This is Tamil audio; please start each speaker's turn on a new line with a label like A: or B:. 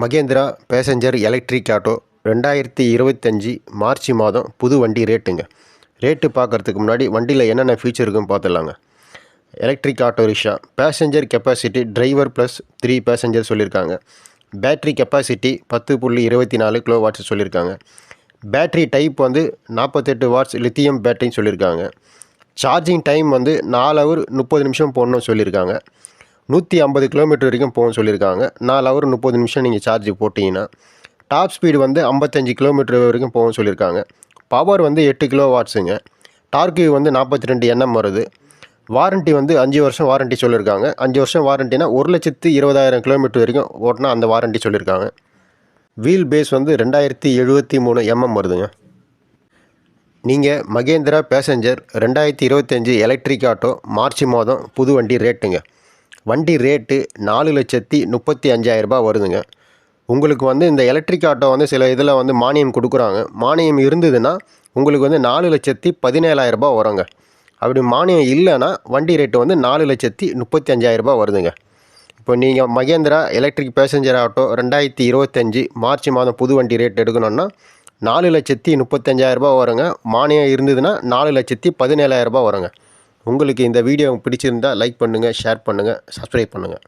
A: மகேந்திரா பேசஞ்சர் எலக்ட்ரிக் ஆட்டோ ரெண்டாயிரத்தி இருபத்தஞ்சி மார்ச் மாதம் புது வண்டி ரேட்டுங்க. ரேட்டு பார்க்குறதுக்கு முன்னாடி வண்டியில் என்னென்ன ஃபீச்சர் இருக்குன்னு பார்த்துடலாங்க. Electric auto rickshaw passenger capacity driver plus three passenger சொல்லியிருக்காங்க. பேட்ரி கெப்பாசிட்டி பத்து புள்ளி இருபத்தி நாலு கிலோ வாட்ஸ் சொல்லியிருக்காங்க. பேட்ரி டைப் வந்து நாற்பத்தெட்டு வாட்ஸ் லித்தியம் பேட்டரின்னு சொல்லியிருக்காங்க. சார்ஜிங் டைம் வந்து நாலு ஹவர் முப்பது நிமிஷம் போடணும்னு சொல்லியிருக்காங்க. நூற்றி ஐம்பது கிலோமீட்டர் வரைக்கும் போகும்னு சொல்லியிருக்காங்க. நாலு ஹவர் முப்பது நிமிஷம் நீங்கள் சார்ஜ் போட்டிங்கன்னா டாப் ஸ்பீடு வந்து ஐம்பத்தஞ்சு கிலோமீட்டர் வரைக்கும் போகும்னு சொல்லியிருக்காங்க. பவர் வந்து எட்டு கிலோ வாட்ஸுங்க டார்க்கு வந்து நாற்பத்தி ரெண்டு எண்ணம் வருது. வாரண்ட்டி வந்து அஞ்சு வருஷம் வாரண்ட்டி சொல்லியிருக்காங்க. அஞ்சு வருஷம் வாரண்ட்டினா ஒரு லட்சத்து இருபதாயிரம் கிலோமீட்டர் வரைக்கும் ஓட்டினா அந்த வாரண்ட்டி சொல்லியிருக்காங்க. வீல் பேஸ் வந்து ரெண்டாயிரத்தி எழுபத்தி மூணு எம்எம் வருதுங்க. நீங்கள் மகேந்திரா பேசஞ்சர் ரெண்டாயிரத்தி இருபத்தஞ்சி எலக்ட்ரிக் ஆட்டோ மார்ச் மாதம் புது வண்டி ரேட்டுங்க வண்டி ரேட்டு நாலு லட்சத்தி முப்பத்தி அஞ்சாயிரரூபா வருதுங்க. உங்களுக்கு வந்து இந்த எலக்ட்ரிக் ஆட்டோ வந்து சில இதில் வந்து மானியம் கொடுக்குறாங்க. மானியம் இருந்ததுன்னா உங்களுக்கு வந்து நாலு லட்சத்தி பதினேழாயிரரூபா வருங்க. அப்படி மானியம் இல்லைன்னா வண்டி ரேட்டு வந்து நாலு லட்சத்தி முப்பத்தி அஞ்சாயிரரூபா வருதுங்க. இப்போ நீங்கள் மகேந்திரா எலக்ட்ரிக் பேசஞ்சர் ஆட்டோ ரெண்டாயிரத்தி இருபத்தஞ்சி மார்ச் மாதம் புது வண்டி ரேட் எடுக்கணுன்னா நாலு லட்சத்தி முப்பத்தஞ்சாயிரரூபா வருங்க. மானியம் இருந்ததுன்னா நாலு லட்சத்தி பதினேழாயிரரூபா வருங்க. உங்களுக்கு இந்த வீடியோ பிடிச்சிருந்தா லைக் பண்ணுங்கள் ஷேர் பண்ணுங்கள் சப்ஸ்கிரைப் பண்ணுங்கள்